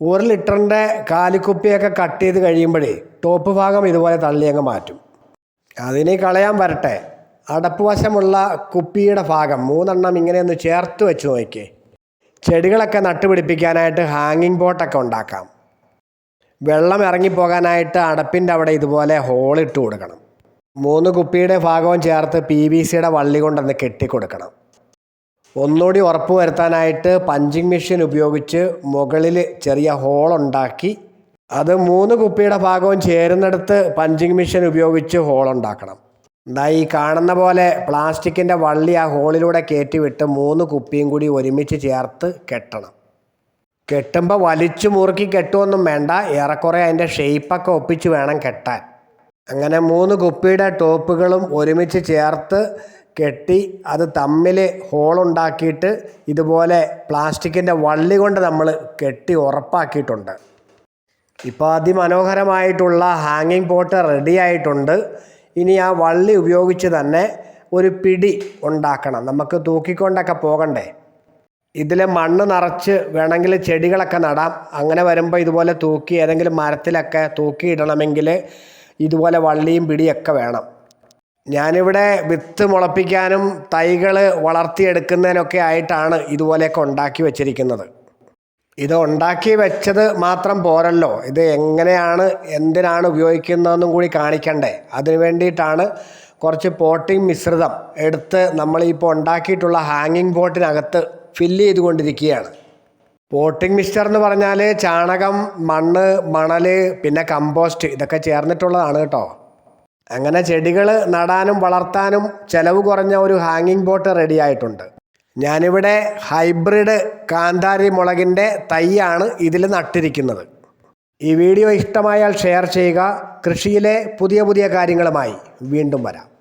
ഒരു ലിറ്ററിന്റെ കാലിക്കുപ്പിയൊക്കെ കട്ട് ചെയ്ത് കഴിയുമ്പോഴേ ടോപ്പ് ഭാഗം ഇതുപോലെ തള്ളി അങ്ങ് മാറ്റും. അതിനെ കളയാൻ വരട്ടെ. അടപ്പ് വശമുള്ള കുപ്പിയുടെ ഭാഗം മൂന്നെണ്ണം ഇങ്ങനെ ഒന്ന് ചേർത്ത് വെച്ച് നോക്കിയേ. ചെടികളൊക്കെ നട്ടുപിടിപ്പിക്കാനായിട്ട് ഹാങ്ങിങ് ബോട്ടൊക്കെ ഉണ്ടാക്കാം. വെള്ളം ഇറങ്ങിപ്പോകാനായിട്ട് അടപ്പിന്റെ അവിടെ ഇതുപോലെ ഹോളിട്ട് കൊടുക്കണം. മൂന്ന് കുപ്പിയുടെ ഭാഗവും ചേർത്ത് പി വി സിയുടെ വള്ളി കൊണ്ടൊന്ന് കെട്ടിക്കൊടുക്കണം. ഒന്നുകൂടി ഉറപ്പ് വരുത്താനായിട്ട് പഞ്ചിങ് മെഷീൻ ഉപയോഗിച്ച് മുകളിൽ ചെറിയ ഹോളുണ്ടാക്കി അത് മൂന്ന് കുപ്പിയുടെ ഭാഗവും ചേരുന്നിടത്ത് പഞ്ചിങ് മെഷീൻ ഉപയോഗിച്ച് ഹോളുണ്ടാക്കണം എന്താ ഈ കാണുന്ന പോലെ പ്ലാസ്റ്റിക്കിന്റെ വള്ളി ആ ഹോളിലൂടെ കയറ്റി വിട്ട് മൂന്ന് കുപ്പിയും കൂടി ഒരുമിച്ച് ചേർത്ത് കെട്ടണം. കെട്ടുമ്പോൾ വലിച്ചു മുറുക്കി കെട്ടുമൊന്നും വേണ്ട ഏറെക്കുറെ അതിന്റെ ഷെയ്പ്പൊക്കെ ഒപ്പിച്ച് വേണം കെട്ടാൻ. അങ്ങനെ മൂന്ന് കുപ്പിയുടെ ടോപ്പുകളും ഒരുമിച്ച് ചേർത്ത് കെട്ടി അത് തമ്മിൽ ഹോളുണ്ടാക്കിയിട്ട് ഇതുപോലെ പ്ലാസ്റ്റിക്കിന്റെ വള്ളി കൊണ്ട് നമ്മൾ കെട്ടി ഉറപ്പാക്കിയിട്ടുണ്ട്. ഇപ്പോൾ അതിമനോഹരമായിട്ടുള്ള ഹാങ്ങിങ് പോട്ട് റെഡി ആയിട്ടുണ്ട്. ഇനി ആ വള്ളി ഉപയോഗിച്ച് തന്നെ ഒരു പിടി ഉണ്ടാക്കണം. നമുക്ക് തൂക്കിക്കൊണ്ടൊക്കെ പോകണ്ടേ? ഇതിൽ മണ്ണ് നിറച്ച് വേണമെങ്കിൽ ചെടികളൊക്കെ നടാം. അങ്ങനെ വരുമ്പോൾ ഇതുപോലെ തൂക്കി ഏതെങ്കിലും മരത്തിലൊക്കെ തൂക്കിയിടണമെങ്കിൽ ഇതുപോലെ വള്ളിയും പിടിയൊക്കെ വേണം. ഞാനിവിടെ വിത്ത് മുളപ്പിക്കാനും തൈകൾ വളർത്തിയെടുക്കുന്നതിനൊക്കെ ആയിട്ടാണ് ഇതുപോലെയൊക്കെ ഉണ്ടാക്കി വെച്ചിരിക്കുന്നത്. ഇത് ഉണ്ടാക്കി വെച്ചത് മാത്രം പോരല്ലോ. ഇത് എങ്ങനെയാണ് എന്തിനാണ് ഉപയോഗിക്കുന്നതെന്നും കൂടി കാണിക്കണ്ടേ. അതിന് വേണ്ടിയിട്ടാണ് കുറച്ച് പോട്ടിംഗ് മിശ്രിതം എടുത്ത് നമ്മളിപ്പോൾ ഉണ്ടാക്കിയിട്ടുള്ള ഹാങ്ങിങ് പോട്ടിനകത്ത് ഫില്ല് ചെയ്തുകൊണ്ടിരിക്കുകയാണ്. പോട്ടിംഗ് മിക്സ്ചർ എന്ന് പറഞ്ഞാൽ ചാണകം മണ്ണ് മണൽ പിന്നെ കമ്പോസ്റ്റ് ഇതൊക്കെ ചേർന്നിട്ടുള്ളതാണ് കേട്ടോ. അങ്ങനെ ചെടികൾ നടാനും വളർത്താനും ചിലവ് കുറഞ്ഞ ഒരു ഹാങ്ങിങ് ബോട്ട് റെഡി ആയിട്ടുണ്ട്. ഞാനിവിടെ ഹൈബ്രിഡ് കാന്താരി മുളകിന്റെ തൈയാണ് ഇതിൽ നട്ടിരിക്കുന്നത്. ഈ വീഡിയോ ഇഷ്ടമായാൽ ഷെയർ ചെയ്യുക. കൃഷിയിലെ പുതിയ പുതിയ കാര്യങ്ങളുമായി വീണ്ടും വരാം.